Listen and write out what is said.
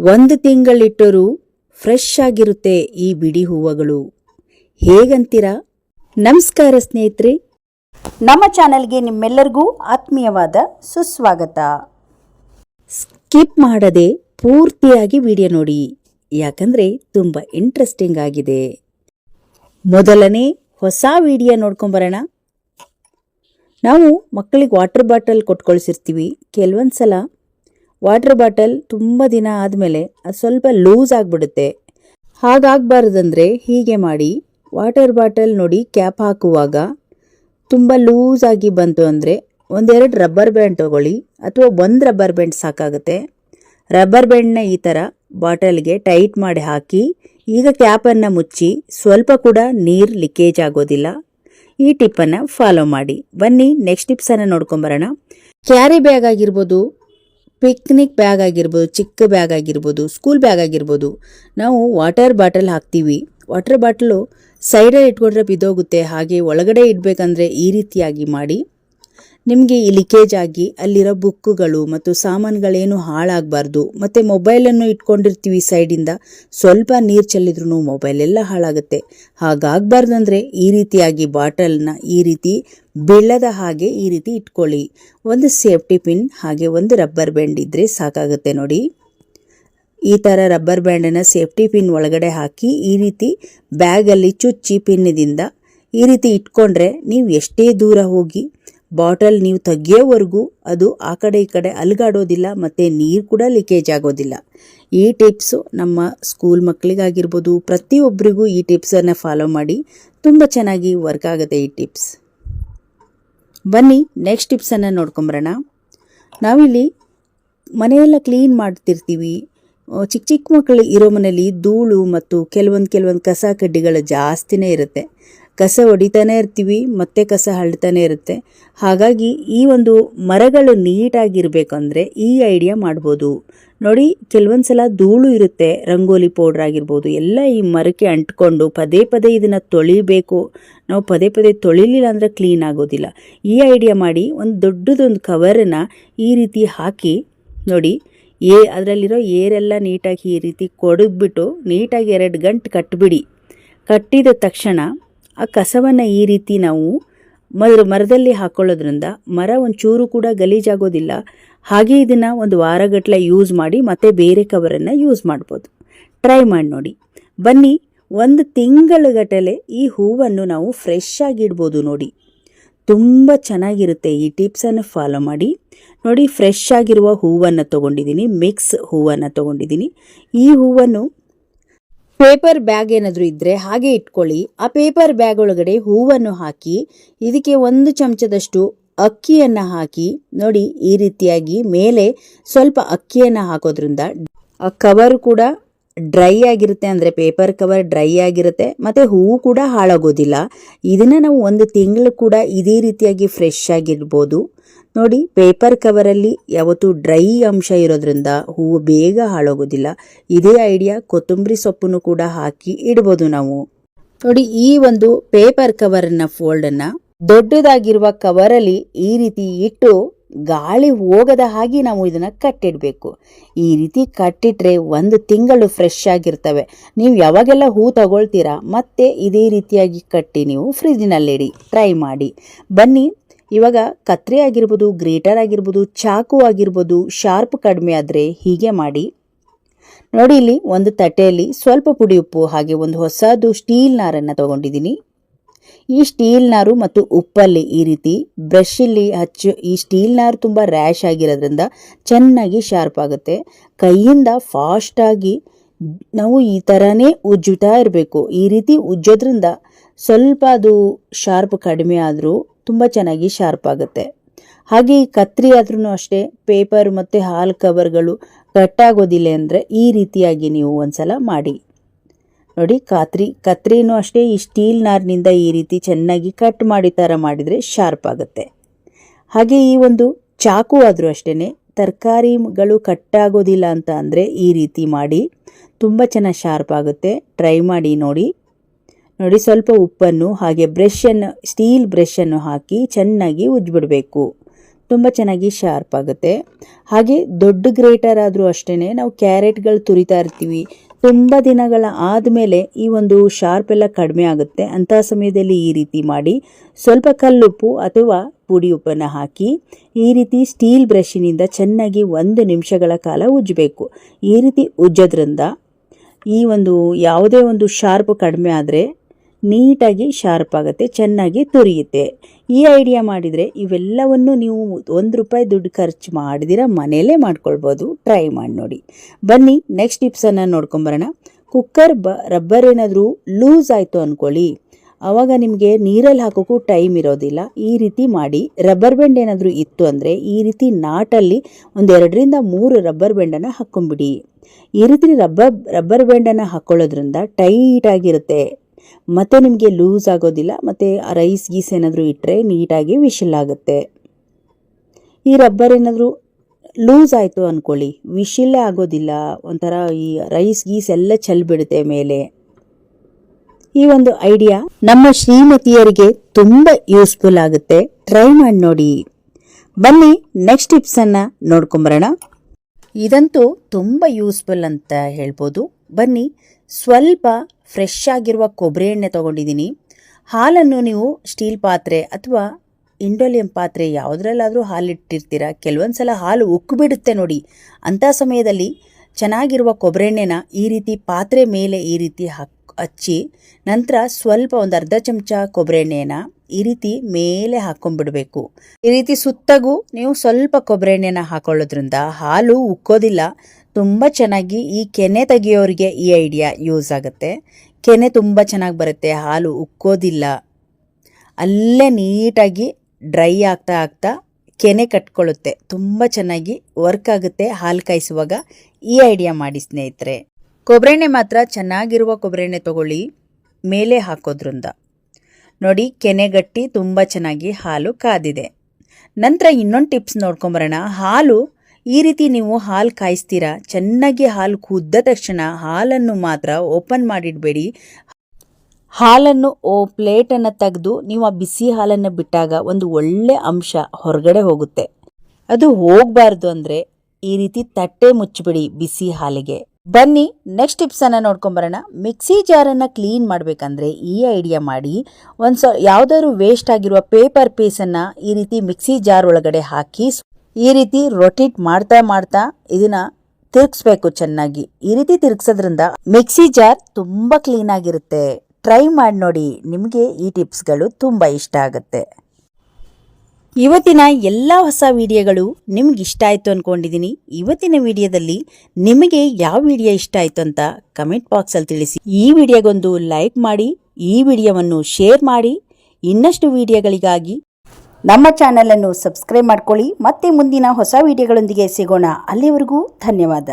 ಒಂದು ತಿಂಗಳಿಟ್ಟರೂ ಫ್ರೆಶ್ ಆಗಿರುತ್ತೆ ಈ ಬಿಡಿ ಹೂವುಗಳು. ಹೇಗಂತೀರಾ? ನಮಸ್ಕಾರ ಸ್ನೇಹಿತರೆ. ನಮ್ಮ ಚಾನೆಲ್ಗೆ ನಿಮ್ಮೆಲ್ಲರಿಗೂ ಆತ್ಮೀಯವಾದ ಸುಸ್ವಾಗತ. ಸ್ಕಿಪ್ ಮಾಡದೆ ಪೂರ್ತಿಯಾಗಿ ವಿಡಿಯೋ ನೋಡಿ. ಯಾಕಂದ್ರೆ ತುಂಬ ಇಂಟ್ರೆಸ್ಟಿಂಗ್ ಆಗಿದೆ. ಮೊದಲನೇ ಹೊಸ ವಿಡಿಯೋ ನೋಡ್ಕೊಂಬರೋಣ. ನಾವು ಮಕ್ಕಳಿಗೆ ವಾಟರ್ ಬಾಟಲ್ ಕೊಟ್ಕೊಳ್ಸಿರ್ತೀವಿ. ಕೆಲವೊಂದು ಸಲ ವಾಟರ್ ಬಾಟಲ್ ತುಂಬ ದಿನ ಆದಮೇಲೆ ಅದು ಸ್ವಲ್ಪ ಲೂಸ್ ಆಗಿಬಿಡುತ್ತೆ. ಹಾಗಾಗಬಾರ್ದಂದ್ರೆ ಹೀಗೆ ಮಾಡಿ ವಾಟರ್ ಬಾಟಲ್ ನೋಡಿ ಕ್ಯಾಪ್ ಹಾಕುವಾಗ ತುಂಬ ಲೂಸ್ ಆಗಿ ಬಂತು ಅಂದರೆ ಒಂದೆರಡು ರಬ್ಬರ್ ಬ್ಯಾಂಡ್ ತಗೊಳ್ಳಿ ಅಥವಾ ಒಂದು ರಬ್ಬರ್ ಬ್ಯಾಂಡ್ ಸಾಕಾಗುತ್ತೆ. ರಬ್ಬರ್ ಬ್ಯಾಂಡ್ನ ಈ ಥರ ಬಾಟಲ್ಗೆ ಟೈಟ್ ಮಾಡಿ ಹಾಕಿ ಈಗ ಕ್ಯಾಪನ್ನು ಮುಚ್ಚಿ ಸ್ವಲ್ಪ ಕೂಡ ನೀರು ಲೀಕೇಜ್ ಆಗೋದಿಲ್ಲ. ಈ ಟಿಪ್ಪನ್ನು ಫಾಲೋ ಮಾಡಿ. ಬನ್ನಿ ನೆಕ್ಸ್ಟ್ ಟಿಪ್ಸನ್ನು ನೋಡ್ಕೊಂಬರೋಣ. ಕ್ಯಾರಿ ಬ್ಯಾಗ್ ಆಗಿರ್ಬೋದು ಪಿಕ್ನಿಕ್ ಬ್ಯಾಗ್ ಆಗಿರ್ಬೋದು, ಚಿಕ್ಕ ಬ್ಯಾಗ್ ಆಗಿರ್ಬೋದು ಸ್ಕೂಲ್ ಬ್ಯಾಗ್ ಆಗಿರ್ಬೋದು, ನಾವು ವಾಟರ್ ಬಾಟಲ್ ಹಾಕ್ತೀವಿ. ವಾಟರ್ ಬಾಟಲು ಸೈಡಲ್ಲಿ ಇಟ್ಕೊಂಡ್ರೆ ಬಿದ್ದೋಗುತ್ತೆ. ಹಾಗೆ ಒಳಗಡೆ ಇಡಬೇಕಂದ್ರೆ ಈ ರೀತಿಯಾಗಿ ಮಾಡಿ. ನಿಮಗೆ ಈ ಲೀಕೇಜ್ ಆಗಿ ಅಲ್ಲಿರೋ ಬುಕ್ಕುಗಳು ಮತ್ತು ಸಾಮಾನುಗಳೇನು ಹಾಳಾಗಬಾರ್ದು. ಮತ್ತು ಮೊಬೈಲನ್ನು ಇಟ್ಕೊಂಡಿರ್ತೀವಿ ಸೈಡಿಂದ ಸ್ವಲ್ಪ ನೀರು ಚೆಲ್ಲಿದ್ರೂ ಮೊಬೈಲ್ ಎಲ್ಲ ಹಾಳಾಗುತ್ತೆ. ಹಾಗಾಗಬಾರ್ದಂದ್ರೆ ಈ ರೀತಿಯಾಗಿ ಬಾಟಲ್ನ ಈ ರೀತಿ ಬೀಳದ ಹಾಗೆ ಈ ರೀತಿ ಇಟ್ಕೊಳ್ಳಿ. ಒಂದು ಸೇಫ್ಟಿ ಪಿನ್ ಹಾಗೆ ಒಂದು ರಬ್ಬರ್ ಬ್ಯಾಂಡ್ ಇದ್ದರೆ ಸಾಕಾಗುತ್ತೆ ನೋಡಿ. ಈ ಥರ ರಬ್ಬರ್ ಬ್ಯಾಂಡನ್ನು ಸೇಫ್ಟಿ ಪಿನ್ ಒಳಗಡೆ ಹಾಕಿ ಈ ರೀತಿ ಬ್ಯಾಗಲ್ಲಿ ಚುಚ್ಚಿ ಪಿನ್ನಿದಿಂದ ಈ ರೀತಿ ಇಟ್ಕೊಂಡ್ರೆ ನೀವು ಎಷ್ಟೇ ದೂರ ಹೋಗಿ ಬಾಟಲ್ ನೀವು ತೆಗಿಯೋವರೆಗೂ ಅದು ಆ ಕಡೆ ಈ ಕಡೆ ಅಲುಗಾಡೋದಿಲ್ಲ ಮತ್ತು ನೀರು ಕೂಡ ಲೀಕೇಜ್ ಆಗೋದಿಲ್ಲ. ಈ ಟಿಪ್ಸು ನಮ್ಮ ಸ್ಕೂಲ್ ಮಕ್ಕಳಿಗಾಗಿರ್ಬೋದು, ಪ್ರತಿಯೊಬ್ಬರಿಗೂ ಈ ಟಿಪ್ಸನ್ನು ಫಾಲೋ ಮಾಡಿ ತುಂಬ ಚೆನ್ನಾಗಿ ವರ್ಕ್ ಆಗುತ್ತೆ ಈ ಟಿಪ್ಸ್ ಬನ್ನಿ ನೆಕ್ಸ್ಟ್ ಟಿಪ್ಸನ್ನು ನೋಡ್ಕೊಂಬರೋಣ. ನಾವಿಲ್ಲಿ ಮನೆಯೆಲ್ಲ ಕ್ಲೀನ್ ಮಾಡ್ತಿರ್ತೀವಿ. ಚಿಕ್ಕ ಚಿಕ್ಕ ಮಕ್ಕಳು ಇರೋ ಮನೆಯಲ್ಲಿ ಧೂಳು ಮತ್ತು ಕೆಲವೊಂದು ಕೆಲವೊಂದು ಕಸ ಕಡ್ಡಿಗಳು ಜಾಸ್ತಿನೇ ಇರುತ್ತೆ. ಕಸ ಹೊಡಿತಾನೆ ಇರ್ತೀವಿ, ಮತ್ತೆ ಕಸ ಹಳ್ತಾನೆ ಇರುತ್ತೆ. ಹಾಗಾಗಿ ಈ ಒಂದು ಮರಗಳು ನೀಟಾಗಿರಬೇಕಂದ್ರೆ ಈ ಐಡಿಯಾ ಮಾಡ್ಬೋದು. ನೋಡಿ ಕೆಲವೊಂದು ಸಲ ಧೂಳು ಇರುತ್ತೆ, ರಂಗೋಲಿ ಪೌಡರ್ ಆಗಿರ್ಬೋದು, ಎಲ್ಲ ಈ ಮರಕ್ಕೆ ಅಂಟ್ಕೊಂಡು ಪದೇ ಪದೇ ಇದನ್ನು ತೊಳಿಬೇಕು. ನಾವು ಪದೇ ಪದೇ ತೊಳಿಲಿಲ್ಲ ಅಂದರೆ ಕ್ಲೀನ್ ಆಗೋದಿಲ್ಲ. ಈ ಐಡಿಯಾ ಮಾಡಿ ಒಂದು ದೊಡ್ಡದೊಂದು ಕವರನ್ನು ಈ ರೀತಿ ಹಾಕಿ, ನೋಡಿ, ಏ, ಅದರಲ್ಲಿರೋ ಏರೆಲ್ಲ ನೀಟಾಗಿ ಈ ರೀತಿ ಕೊಡಗ್ಬಿಟ್ಟು ನೀಟಾಗಿ ಎರಡು ಗಂಟೆ ಕಟ್ಟಿಬಿಡಿ ಕಟ್ಟಿದ ತಕ್ಷಣ ಆ ಕಸವನ್ನು ಈ ರೀತಿ ನಾವು ಮರ ಮರದಲ್ಲಿ ಹಾಕೊಳ್ಳೋದ್ರಿಂದ ಮರ ಒಂಚೂರು ಕೂಡ ಗಲೀಜಾಗೋದಿಲ್ಲ. ಹಾಗೆ ಇದನ್ನು ಒಂದು ವಾರಗಟ್ಟಲೆ ಯೂಸ್ ಮಾಡಿ ಮತ್ತೆ ಬೇರೆ ಕವರನ್ನು ಯೂಸ್ ಮಾಡ್ಬೋದು. ಟ್ರೈ ಮಾಡಿ ನೋಡಿ. ಬನ್ನಿ, ಒಂದು ತಿಂಗಳುಗಟ್ಟಲೆ ಈ ಹೂವನ್ನು ನಾವು ಫ್ರೆಶ್ ಆಗಿಡ್ಬೋದು ನೋಡಿ. ತುಂಬ ಚೆನ್ನಾಗಿರುತ್ತೆ. ಈ ಟಿಪ್ಸನ್ನು ಫಾಲೋ ಮಾಡಿ. ನೋಡಿ ಫ್ರೆಶ್ ಆಗಿರುವ ಹೂವನ್ನು ತೊಗೊಂಡಿದ್ದೀನಿ ಮಿಕ್ಸ್ ಹೂವನ್ನು ತೊಗೊಂಡಿದ್ದೀನಿ. ಈ ಹೂವನ್ನು ಪೇಪರ್ ಬ್ಯಾಗ್ ಏನಾದರೂ ಇದ್ದರೆ ಹಾಗೆ ಇಟ್ಕೊಳ್ಳಿ. ಆ ಪೇಪರ್ ಬ್ಯಾಗ್ ಒಳಗಡೆ ಹೂವನ್ನು ಹಾಕಿ, ಇದಕ್ಕೆ ಒಂದು ಚಮಚದಷ್ಟು ಅಕ್ಕಿಯನ್ನು ಹಾಕಿ, ನೋಡಿ ಈ ರೀತಿಯಾಗಿ ಮೇಲೆ ಸ್ವಲ್ಪ ಅಕ್ಕಿಯನ್ನು ಹಾಕೋದ್ರಿಂದ ಆ ಕವರ್ ಕೂಡ ಡ್ರೈ ಆಗಿರುತ್ತೆ ಅಂದರೆ ಪೇಪರ್ ಕವರ್ ಡ್ರೈ ಆಗಿರುತ್ತೆ, ಮತ್ತು ಹೂವು ಕೂಡ ಹಾಳಾಗೋದಿಲ್ಲ. ಇದನ್ನು ನಾವು ಒಂದು ತಿಂಗಳು ಕೂಡ ಇದೇ ರೀತಿಯಾಗಿ ಫ್ರೆಶ್ ಆಗಿರ್ಬೋದು. ನೋಡಿ ಪೇಪರ್ ಕವರಲ್ಲಿ ಯಾವತ್ತೂ ಡ್ರೈ ಅಂಶ ಇರೋದ್ರಿಂದ ಹೂವು ಬೇಗ ಹಾಳೋಗೋದಿಲ್ಲ. ಇದೇ ಐಡಿಯಾ ಕೊತ್ತಂಬರಿ ಸೊಪ್ಪನ್ನು ಕೂಡ ಹಾಕಿ ಇಡ್ಬೋದು ನಾವು. ನೋಡಿ, ಈ ಒಂದು ಪೇಪರ್ ಕವರನ್ನ ಫೋಲ್ಡನ್ನು ದೊಡ್ಡದಾಗಿರುವ ಕವರಲ್ಲಿ ಈ ರೀತಿ ಇಟ್ಟು ಗಾಳಿ ಹೋಗದ ಹಾಗೆ ನಾವು ಇದನ್ನ ಕಟ್ಟಿಡಬೇಕು. ಈ ರೀತಿ ಕಟ್ಟಿಟ್ರೆ ಒಂದು ತಿಂಗಳು ಫ್ರೆಶ್ ಆಗಿರ್ತವೆ. ನೀವು ಯಾವಾಗೆಲ್ಲ ಹೂ ತಗೊಳ್ತೀರಾ, ಮತ್ತೆ ಇದೇ ರೀತಿಯಾಗಿ ಕಟ್ಟಿ ನೀವು ಫ್ರಿಜ್ನಲ್ಲಿಡಿ ಟ್ರೈ ಮಾಡಿ. ಬನ್ನಿ ಇವಾಗ ಕತ್ರಿ ಆಗಿರ್ಬೋದು, ಗ್ರೇಟರ್ ಆಗಿರ್ಬೋದು, ಚಾಕು ಆಗಿರ್ಬೋದು, ಶಾರ್ಪ್ ಕಡಿಮೆ ಆದರೆ ಹೀಗೆ ಮಾಡಿ. ನೋಡಿ ಇಲ್ಲಿ ಒಂದು ತಟ್ಟೆಯಲ್ಲಿ ಸ್ವಲ್ಪ ಪುಡಿ ಉಪ್ಪು, ಹಾಗೆ ಒಂದು ಹೊಸದು ಸ್ಟೀಲ್ ನಾರನ್ನು ತಗೊಂಡಿದ್ದೀನಿ. ಈ ಸ್ಟೀಲ್ ನಾರು ಮತ್ತು ಉಪ್ಪಲ್ಲಿ ಈ ರೀತಿ ಬ್ರಷಲ್ಲಿ ಹಚ್ಚು ಈ ಸ್ಟೀಲ್ ನಾರು ತುಂಬ ರ್ಯಾಶ್ ಆಗಿರೋದ್ರಿಂದ ಚೆನ್ನಾಗಿ ಶಾರ್ಪ್ ಆಗುತ್ತೆ. ಕೈಯಿಂದ ಫಾಸ್ಟಾಗಿ ನಾವು ಈ ಥರನೇ ಉಜ್ಜುತ್ತಾ ಇರಬೇಕು. ಈ ರೀತಿ ಉಜ್ಜೋದ್ರಿಂದ ಸ್ವಲ್ಪ ಅದು ಶಾರ್ಪ್ ಕಡಿಮೆ ಆದರೂ ತುಂಬ ಚೆನ್ನಾಗಿ ಶಾರ್ಪ್ ಆಗುತ್ತೆ. ಹಾಗೆ ಈ ಕತ್ರಿ ಆದ್ರೂ ಅಷ್ಟೇ ಪೇಪರ್ ಮತ್ತು ಹಾಲ್ ಕವರ್ಗಳು ಕಟ್ಟಾಗೋದಿಲ್ಲ ಅಂದರೆ ಈ ರೀತಿಯಾಗಿ ನೀವು ಒಂದ್ಸಲ ಮಾಡಿ. ನೋಡಿ, ಕಾತ್ರಿ, ಕತ್ರಿನೂ ಅಷ್ಟೇ, ಈ ಸ್ಟೀಲ್ ನಾರಿನಿಂದ ಈ ರೀತಿ ಚೆನ್ನಾಗಿ ಕಟ್ ಮಾಡಿ ಥರ ಮಾಡಿದರೆ ಶಾರ್ಪ್ ಆಗುತ್ತೆ. ಹಾಗೆ ಈ ಒಂದು ಚಾಕು ಆದರೂ ಅಷ್ಟೇ ತರಕಾರಿಗಳು ಕಟ್ಟಾಗೋದಿಲ್ಲ ಅಂತ ಅಂದರೆ ಈ ರೀತಿ ಮಾಡಿ, ತುಂಬ ಚೆನ್ನಾಗಿ ಶಾರ್ಪ್ ಆಗುತ್ತೆ. ಟ್ರೈ ಮಾಡಿ ನೋಡಿ. ನೋಡಿ, ಸ್ವಲ್ಪ ಉಪ್ಪನ್ನು, ಹಾಗೆ ಬ್ರಷನ್ನು, ಸ್ಟೀಲ್ ಬ್ರಷನ್ನು ಹಾಕಿ ಚೆನ್ನಾಗಿ ಉಜ್ಜಿಬಿಡಬೇಕು. ತುಂಬ ಚೆನ್ನಾಗಿ ಶಾರ್ಪ್ ಆಗುತ್ತೆ. ಹಾಗೆ ದೊಡ್ಡ ಗ್ರೇಟರ್ ಆದರೂ ಅಷ್ಟೇ ನಾವು ಕ್ಯಾರೆಟ್ಗಳು ತುರಿತಾ ಇರ್ತೀವಿ. ತುಂಬ ದಿನಗಳ ಆದಮೇಲೆ ಈ ಒಂದು ಶಾರ್ಪ್ ಎಲ್ಲ ಕಡಿಮೆ ಆಗುತ್ತೆ. ಅಂತಹ ಸಮಯದಲ್ಲಿ ಈ ರೀತಿ ಮಾಡಿ ಸ್ವಲ್ಪ ಕಲ್ಲುಪ್ಪು ಅಥವಾ ಪುಡಿ ಉಪ್ಪನ್ನು ಹಾಕಿ ಈ ರೀತಿ ಸ್ಟೀಲ್ ಬ್ರಷಿನಿಂದ ಚೆನ್ನಾಗಿ ಒಂದು ನಿಮಿಷಗಳ ಕಾಲ ಉಜ್ಜಬೇಕು. ಈ ರೀತಿ ಉಜ್ಜೋದ್ರಿಂದ ಈ ಒಂದು ಯಾವುದೇ ಒಂದು ಶಾರ್ಪ್ ಕಡಿಮೆ ಆದರೆ ನೀಟಾಗಿ ಶಾರ್ಪ್ ಆಗುತ್ತೆ, ಚೆನ್ನಾಗಿ ತುರಿಯುತ್ತೆ. ಈ ಐಡಿಯಾ ಮಾಡಿದರೆ ಇವೆಲ್ಲವನ್ನು ನೀವು ಒಂದು ರೂಪಾಯಿ ದುಡ್ಡು ಖರ್ಚು ಮಾಡಿದಿರ ಮನೆಯಲ್ಲೇ ಮಾಡ್ಕೊಳ್ಬೋದು. ಟ್ರೈ ಮಾಡಿ ನೋಡಿ. ಬನ್ನಿ ನೆಕ್ಸ್ಟ್ ಟಿಪ್ಸನ್ನು ನೋಡ್ಕೊಂಬರೋಣ. ಕುಕ್ಕರ್ ಬ, ರಬ್ಬರ್ ಏನಾದರೂ ಲೂಸ್ ಆಯಿತು ಅಂದ್ಕೊಳ್ಳಿ ಆವಾಗ ನಿಮಗೆ ನೀರಲ್ಲಿ ಹಾಕೋಕ್ಕೂ ಟೈಮ್ ಇರೋದಿಲ್ಲ. ಈ ರೀತಿ ಮಾಡಿ. ರಬ್ಬರ್ ಬೆಂಡ್ ಏನಾದರೂ ಇತ್ತು ಅಂದರೆ ಈ ರೀತಿ ನಾಟಲ್ಲಿ ಒಂದು ಎರಡರಿಂದ ಮೂರು ರಬ್ಬರ್ ಬೆಂಡನ್ನು ಹಾಕ್ಕೊಂಬಿಡಿ ಈ ರೀತಿ ರಬ್ಬರ್ ರಬ್ಬರ್ ಬೆಂಡನ್ನು ಹಾಕ್ಕೊಳ್ಳೋದ್ರಿಂದ ಟೈಟ್ ಆಗಿರುತ್ತೆ. ಮತ್ತು ನಿಮಗೆ ಲೂಸ್ ಆಗೋದಿಲ್ಲ, ಮತ್ತು ರೈಸ್ ಗೀಸ್ ಏನಾದರೂ ಇಟ್ಟರೆ ನೀಟಾಗಿ ವಿಶಿಲ್ ಆಗುತ್ತೆ ಈ ರಬ್ಬರ್ ಏನಾದರೂ ಲೂಸ್ ಆಯಿತು ಅಂದ್ಕೊಳ್ಳಿ ವಿಶಿಲ್ಲೇ ಆಗೋದಿಲ್ಲ, ಒಂಥರ ಈ ರೈಸ್ ಗೀಸ್ ಎಲ್ಲ ಚೆಲ್ಬಿಡುತ್ತೆ ಮೇಲೆ. ಈ ಒಂದು ಐಡಿಯಾ ನಮ್ಮ ಶ್ರೀಮತಿಯರಿಗೆ ತುಂಬ ಯೂಸ್ಫುಲ್ ಆಗುತ್ತೆ. ಟ್ರೈ ಮಾಡಿ ನೋಡಿ. ಬನ್ನಿ ನೆಕ್ಸ್ಟ್ ಟಿಪ್ಸನ್ನು ನೋಡ್ಕೊಂಬರೋಣ. ಇದಂತೂ ತುಂಬ ಯೂಸ್ಫುಲ್ ಅಂತ ಹೇಳ್ಬೋದು. ಬನ್ನಿ, ಸ್ವಲ್ಪ ಫ್ರೆಶ್ ಆಗಿರುವ ಕೊಬ್ಬರಿ ಎಣ್ಣೆ ತೊಗೊಂಡಿದ್ದೀನಿ. ಹಾಲನ್ನು ನೀವು ಸ್ಟೀಲ್ ಪಾತ್ರೆ ಅಥವಾ ಇಂಡೋಲಿಯಂ ಪಾತ್ರೆ ಯಾವುದ್ರಲ್ಲಾದರೂ ಹಾಲಿಟ್ಟಿರ್ತೀರ. ಕೆಲವೊಂದು ಸಲ ಹಾಲು ಉಕ್ಕಿಬಿಡುತ್ತೆ ನೋಡಿ. ಅಂಥ ಸಮಯದಲ್ಲಿ ಚೆನ್ನಾಗಿರುವ ಕೊಬ್ಬರಿ ಎಣ್ಣೆನ ಈ ರೀತಿ ಪಾತ್ರೆ ಮೇಲೆ ಈ ರೀತಿ ಹಾಕ್, ಹಚ್ಚಿ ನಂತರ ಸ್ವಲ್ಪ ಒಂದು ಅರ್ಧ ಚಮಚ ಕೊಬ್ಬರಿ ಎಣ್ಣೆನ ಈ ರೀತಿ ಮೇಲೆ ಹಾಕೊಂಡ್ಬಿಡಬೇಕು. ಈ ರೀತಿ ಸುತ್ತಗೂ ನೀವು ಸ್ವಲ್ಪ ಕೊಬ್ಬರಿ ಎಣ್ಣೆನ ಹಾಕೊಳ್ಳೋದ್ರಿಂದ ಹಾಲು ಉಕ್ಕೋದಿಲ್ಲ. ತುಂಬ ಚೆನ್ನಾಗಿ ಈ ಕೆನೆ ತೆಗೆಯೋರಿಗೆ ಈ ಐಡಿಯಾ ಯೂಸ್ ಆಗುತ್ತೆ. ಕೆನೆ ತುಂಬ ಚೆನ್ನಾಗಿ ಬರುತ್ತೆ, ಹಾಲು ಉಕ್ಕೋದಿಲ್ಲ. ಅಲ್ಲೇ ನೀಟಾಗಿ ಡ್ರೈ ಆಗ್ತಾ ಆಗ್ತಾ ಕೆನೆ ಕಟ್ಕೊಳ್ಳುತ್ತೆ. ತುಂಬ ಚೆನ್ನಾಗಿ ವರ್ಕ್ ಆಗುತ್ತೆ ಹಾಲು ಕಾಯಿಸುವಾಗ. ಈ ಐಡಿಯಾ ಮಾಡಿ ಸ್ನೇಹಿತರೆ. ಕೊಬ್ಬರೆಣ್ಣೆ ಮಾತ್ರ ಚೆನ್ನಾಗಿರುವ ಕೊಬ್ಬರೆಣ್ಣೆ ತಗೊಳ್ಳಿ, ಮೇಲೆ ಹಾಕೋದ್ರಿಂದ. ನೋಡಿ ಕೆನೆಗಟ್ಟಿ ತುಂಬ ಚೆನ್ನಾಗಿ ಹಾಲು ಕಾದಿದೆ. ನಂತರ ಇನ್ನೊಂದು ಟಿಪ್ಸ್ ನೋಡ್ಕೊಂಬರೋಣ. ಹಾಲು ಈ ರೀತಿ ನೀವು ಹಾಲು ಕಾಯಿಸ್ತೀರಾ? ಚೆನ್ನಾಗಿ ಹಾಲು ಕುದ್ದ ತಕ್ಷಣ ಹಾಲನ್ನು ಮಾತ್ರ ಓಪನ್ ಮಾಡಿಡಬೇಡಿ. ಹಾಲನ್ನು ಓ ಪ್ಲೇಟನ್ನು ತೆಗೆದು ನೀವು ಆ ಬಿಸಿ ಹಾಲನ್ನು ಬಿಟ್ಟಾಗ ಒಂದು ಒಳ್ಳೆ ಅಂಶ ಹೊರಗಡೆ ಹೋಗುತ್ತೆ. ಅದು ಹೋಗಬಾರ್ದು ಅಂದರೆ ಈ ರೀತಿ ತಟ್ಟೆ ಮುಚ್ಚಿಬಿಡಿ ಬಿಸಿ ಹಾಲಿಗೆ. ಬನ್ನಿ ನೆಕ್ಸ್ಟ್ ಟಿಪ್ಸನ್ನು ನೋಡ್ಕೊಂಬರೋಣ ಮಿಕ್ಸಿ ಜಾರನ್ನು ಕ್ಲೀನ್ ಮಾಡಬೇಕಂದ್ರೆ ಈ ಐಡಿಯಾ ಮಾಡಿ ಒಂದು ಸ ಯಾವುದಾದ್ರು ವೇಸ್ಟ್ ಆಗಿರುವ ಪೇಪರ್ ಪೀಸನ್ನು ಈ ರೀತಿ ಮಿಕ್ಸಿ ಜಾರ್ ಒಳಗಡೆ ಹಾಕಿ ಈ ರೀತಿ ರೊಟೇಟ್ ಮಾಡ್ತಾ ಮಾಡ್ತಾ ಇದನ್ನ ತಿರುಗಿಸ್ಬೇಕು ಚೆನ್ನಾಗಿ. ಈ ರೀತಿ ತಿರುಗಿಸೋದ್ರಿಂದ ಮಿಕ್ಸಿ ಜಾರ್ ತುಂಬ ಕ್ಲೀನ್ ಆಗಿರುತ್ತೆ. ಟ್ರೈ ಮಾಡಿ ನೋಡಿ, ನಿಮಗೆ ಈ ಟಿಪ್ಸ್ಗಳು ತುಂಬ ಇಷ್ಟ ಆಗುತ್ತೆ. ಇವತ್ತಿನ ಎಲ್ಲ ಹೊಸ ವಿಡಿಯೋಗಳು ನಿಮ್ಗೆ ಇಷ್ಟ ಆಯಿತು ಅಂದ್ಕೊಂಡಿದ್ದೀನಿ ಇವತ್ತಿನ ವಿಡಿಯೋದಲ್ಲಿ ನಿಮಗೆ ಯಾವ ವಿಡಿಯೋ ಇಷ್ಟ ಆಯಿತು ಅಂತ ಕಮೆಂಟ್ ಬಾಕ್ಸಲ್ಲಿ ತಿಳಿಸಿ. ಈ ವಿಡಿಯೋಗೊಂದು ಲೈಕ್ ಮಾಡಿ, ಈ ವಿಡಿಯೋವನ್ನು ಶೇರ್ ಮಾಡಿ, ಇನ್ನಷ್ಟು ವಿಡಿಯೋಗಳಿಗಾಗಿ ನಮ್ಮ ಚಾನಲನ್ನು ಸಬ್ಸ್ಕ್ರೈಬ್ ಮಾಡ್ಕೊಳ್ಳಿ. ಮತ್ತೆ ಮುಂದಿನ ಹೊಸ ವಿಡಿಯೋಗಳೊಂದಿಗೆ ಸಿಗೋಣ. ಅಲ್ಲಿವರೆಗೂ ಧನ್ಯವಾದ.